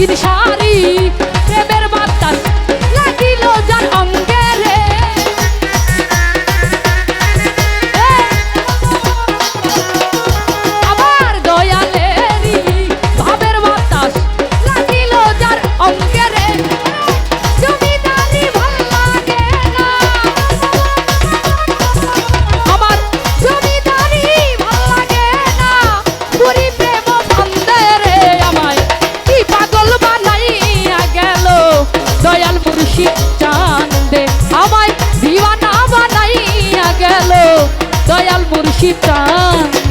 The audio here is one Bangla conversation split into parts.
পাখির শাড়ি আশি চান্দে আমায় দিওয়ানা বানাইয়া গেল। দয়াল মুর্শিদ চান্দ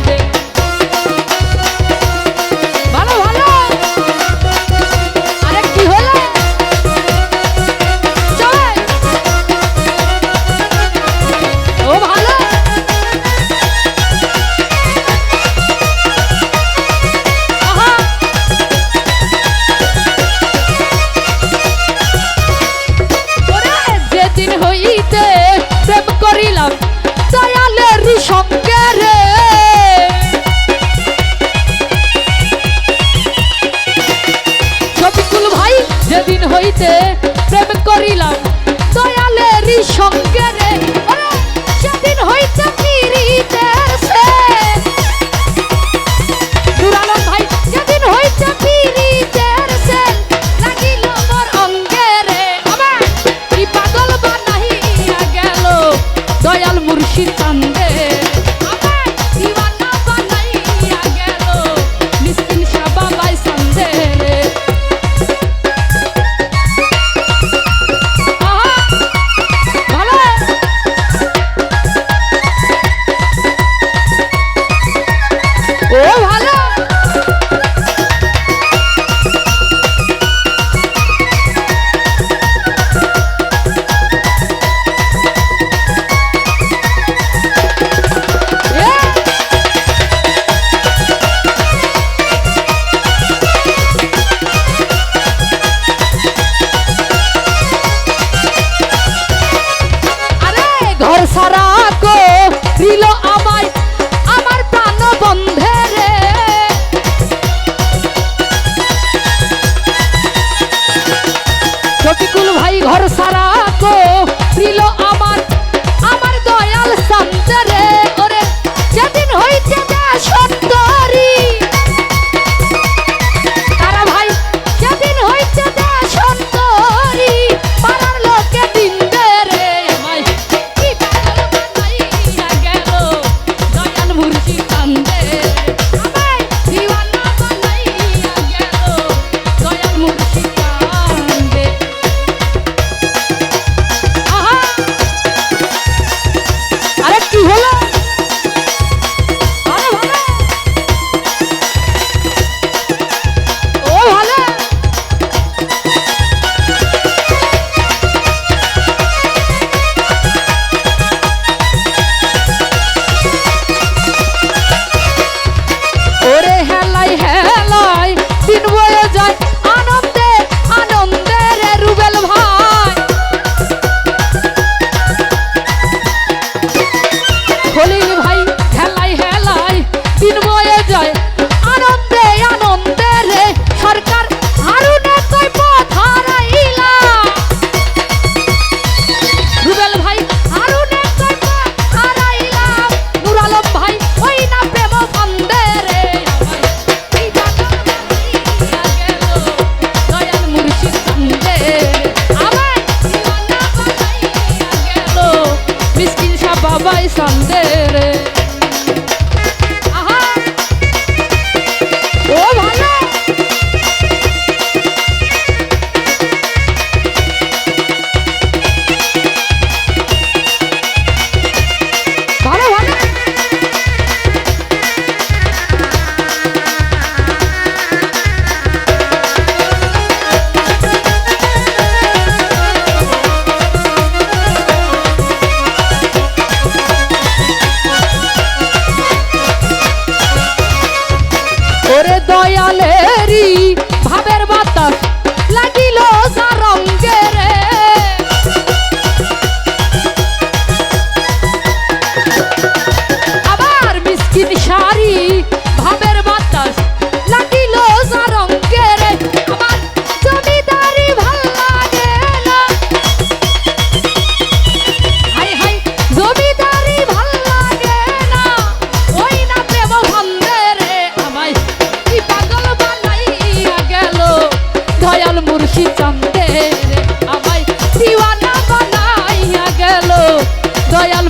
পাইসাম দে রে। জলেরি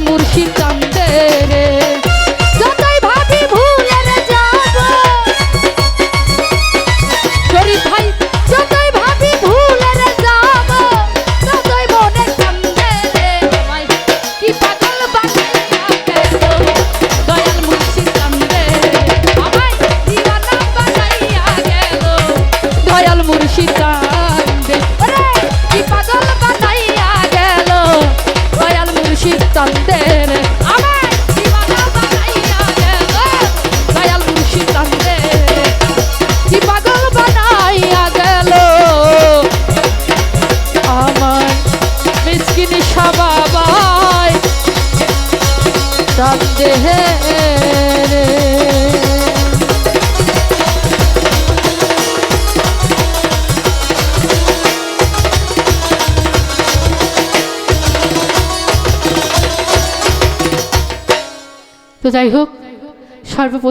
মুর্শিদ তো যাই হোক সর্বপ্রথম